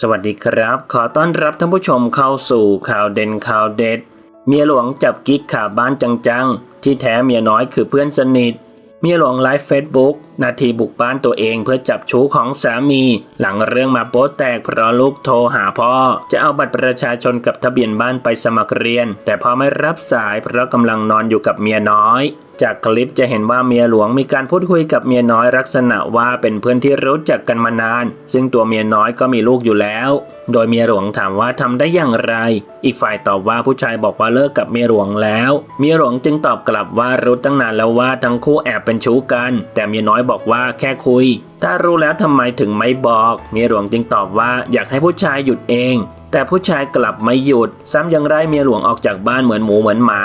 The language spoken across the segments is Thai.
สวัสดีครับ ขอต้อนรับท่านผู้ชมเข้าสู่ข่าวเด่นข่าวเด็ด เมียหลวงจับกิ๊กขาบ้านจังๆ ที่แท้เมียน้อยคือเพื่อนสนิท เมียหลวงไลฟ์เฟซบุ๊กนาทีบุกบ้านตัวเองเพื่อจับชู้ของสามี หลังเรื่องมาโป๊แตกเพราะลูกโทรหาพ่อ จะเอาบัตรประชาชนกับทะเบียนบ้านไปสมัครเรียน แต่พ่อไม่รับสายเพราะกำลังนอนอยู่กับเมียน้อย จากคลิปจะเห็นว่าเมียหลวงมีการพูดคุยกับเมียน้อยลักษณะว่าเป็นเพื่อนที่รู้จักกันมานาน ซึ่งตัวเมียน้อยก็มีลูกอยู่แล้ว โดยเมียหลวงถามว่าทำได้อย่างไร อีกฝ่ายตอบว่าผู้ชายบอกว่าเลิกกับเมียหลวงแล้ว เมียหลวงจึงตอบกลับว่ารู้ตั้งนานแล้วว่าทั้งคู่แอบเป็นชู้กัน แต่เมียน้อยบอกว่าแค่คุย ถ้ารู้แล้วทำไมถึงไม่บอก เมียหลวงจึงตอบว่าอยากให้ผู้ชายหยุดเอง แต่ผู้ชายกลับไม่หยุด ซ้ำยังไล่เมียหลวงออกจากบ้านเหมือนหมูเหมือนหมา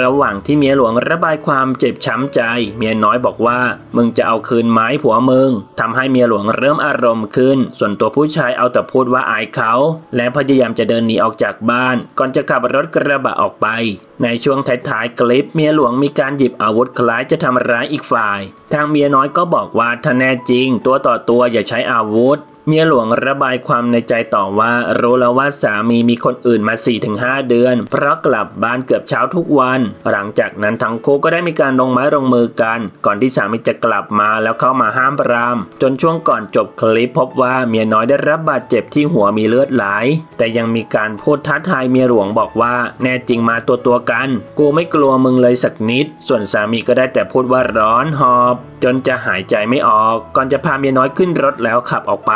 ระหว่างที่เมียหลวงระบายความเจ็บช้ำใจ เมียน้อยบอกว่า มึงจะเอาคืนไหม้ผัวมึงทำให้เมียหลวงเริ่มอารมณ์ขึ้น ส่วนตัวผู้ชายเอาแต่พูดว่าอายเขา และพยายามจะเดินหนีออกจากบ้าน ก่อนจะขับรถกระบะออกไป ในช่วงท้ายๆคลิปเมียหลวงมีการหยิบอาวุธคล้ายจะทำร้ายอีกฝ่าย ทางเมียน้อยก็บอกว่าถ้าแน่จริง ตัวต่อตัวอย่าใช้อาวุธ เมียหลวงระบายความในใจต่อว่ารู้แล้วว่าสามีมีคนอื่นมา 4-5 เดือน เพราะกลับบ้านเกือบเช้าทุกวัน หลังจากนั้นทั้งคู่ก็ได้มีการลงไม้ลงมือกัน ก่อนที่สามีจะกลับมาแล้วเข้ามาห้ามปราม จนช่วงก่อนจบคลิปพบว่าเมียน้อยได้รับบาดเจ็บที่หัวมีเลือดไหลแต่ยังมีการพูดท้าทายเมียหลวงบอกว่าแน่จริงมาตัวตัวกัน กูไม่กลัวมึงเลยสักนิด ส่วนสามีก็ได้แต่พูดว่าร้อนหอบ จนจะหายใจไม่ออก ก่อนจะพาเมียน้อยขึ้นรถแล้วขับออกไป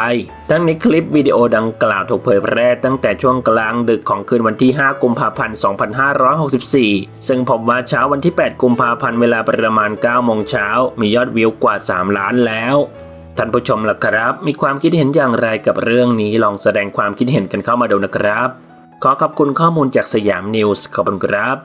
ทั้งนี้คลิปวิดีโอดังกล่าวถูกเผยแพร่ตั้งแต่ช่วงกลางดึกของคืนวันที่ 5 กุมภาพันธ์ 2564 ซึ่งพบว่าเช้าวันที่ 8 กุมภาพันธ์เวลาประมาณ9โมงเช้ามียอดวิวกว่า 3 ล้านแล้วท่านผู้ชมล่ะครับ มีความคิดเห็นอย่างไรกับเรื่องนี้ลองแสดงความคิดเห็นกันเข้ามาดูนะครับ ขอขอบคุณข้อมูลจากสยามนิวส์ขอบคุณครับ